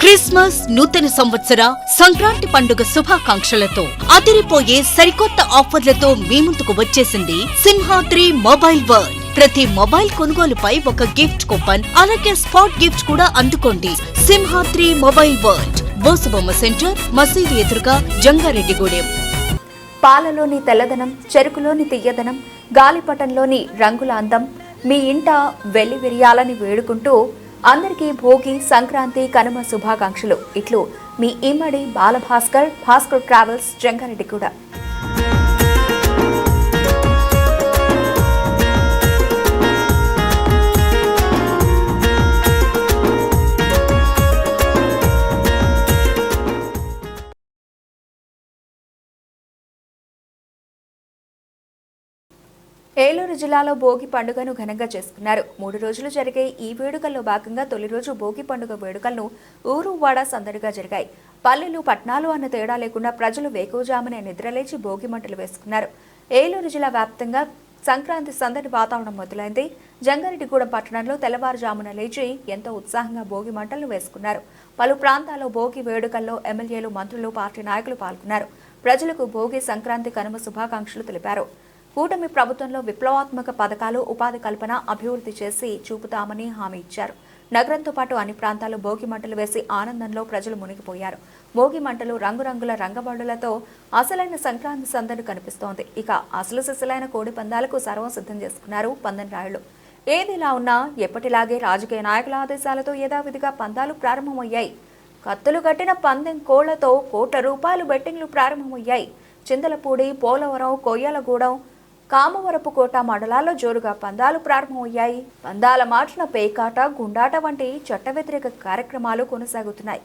Christmas నూతన సంవత్సర సంక్రాంతి పండుగ శుభాకాంక్షలతో అదిరిపోయే సరికొత్త ఆఫర్లతో మీ ముందుకు వచ్చేసింది సింహాద్రి మొబైల్ వరల్డ్. ప్రతి మొబైల్ కొనుగోలుపై ఒక గిఫ్ట్ కూపన్ అలాగే స్పాట్ గిఫ్ట్ కూడా అందుకోండి Simhadri mobile world. Bosubomma centre మసీదు ఎదురుగా జంగారెడ్డిగూడెం. పాలలోని తెల్లదనం చెరుకులోని తియ్యదనం గాలిపటంలోని రంగుల అందం మీ ఇంట వెలివిరియాలని వేడుకుంటూ అందరికీ భోగి సంక్రాంతి కనుమ శుభాకాంక్షలు. ఇట్లు మీ ఇమ్మడి బాలభాస్కర్ భాస్కర్ ట్రావెల్స్ జంగారెడ్డి కూడా. ఏలూరు జిల్లాలో భోగి పండుగను ఘనంగా చేసుకున్నారు. మూడు రోజులు జరిగే ఈ వేడుకల్లో భాగంగా తొలి రోజు భోగి పండుగ వేడుకలను ఊరు వాడ సందడిగా జరిగాయి. పల్లెలు పట్నాలు అన్న తేడా లేకుండా ప్రజలు వేకువజామునే నిద్రలేచి భోగి మంటలు వేసుకున్నారు. ఏలూరు జిల్లా వ్యాప్తంగా సంక్రాంతి సందడి వాతావరణం మొదలైంది. జంగారెడ్డిగూడెం పట్టణంలో తెల్లవారుజామున లేచి ఎంతో ఉత్సాహంగా భోగి మంటలు వేసుకున్నారు. పలు ప్రాంతాల్లో భోగి వేడుకల్లో ఎమ్మెల్యేలు మంత్రులు పార్టీ నాయకులు పాల్గొన్నారు. ప్రజలకు భోగి సంక్రాంతి కనుమ శుభాకాంక్షలు తెలిపారు. కూటమి ప్రభుత్వంలో విప్లవాత్మక పథకాలు ఉపాధి కల్పన అభివృద్ధి చేసి చూపుతామని హామీ ఇచ్చారు. నగరంతో పాటు అన్ని ప్రాంతాల్లో భోగి మంటలు వేసి ఆనందంలో ప్రజలు మునిగిపోయారు. భోగి మంటలు రంగురంగుల రంగబడులతో అసలైన సంక్రాంతి సందడి కనిపిస్తోంది. ఇక అసలు సిసలైన కోడి పందాలకు సర్వం సిద్ధం చేసుకున్నారు పందెంరాయులు. ఏదిలా ఉన్నా ఎప్పటిలాగే రాజకీయ నాయకుల ఆదేశాలతో యథావిధిగా పందాలు ప్రారంభమయ్యాయి. కత్తులు కట్టిన పందెం కోళ్ళతో కోట్ల రూపాయలు బెట్టింగ్లు ప్రారంభమయ్యాయి. చింతలపూడి పోలవరం కొయ్యలగూడెం కామవరపు కోట మండలాల్లో జోరుగా పందాలు ప్రారంభమయ్యాయి. పందాల మార్చిన పేకాట గుండాట వంటి చట్ట వ్యతిరేక కార్యక్రమాలు కొనసాగుతున్నాయి.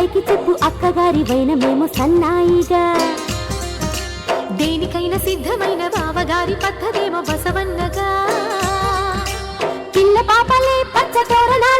పైకి చెప్పు అక్కగారి వైన మేము సన్నాయిగా. దేనికైనా సిద్ధమైన బావగారి పద్ధతేమో బసవన్నగా. పిల్ల పాపలే పచ్చ నవ్వులే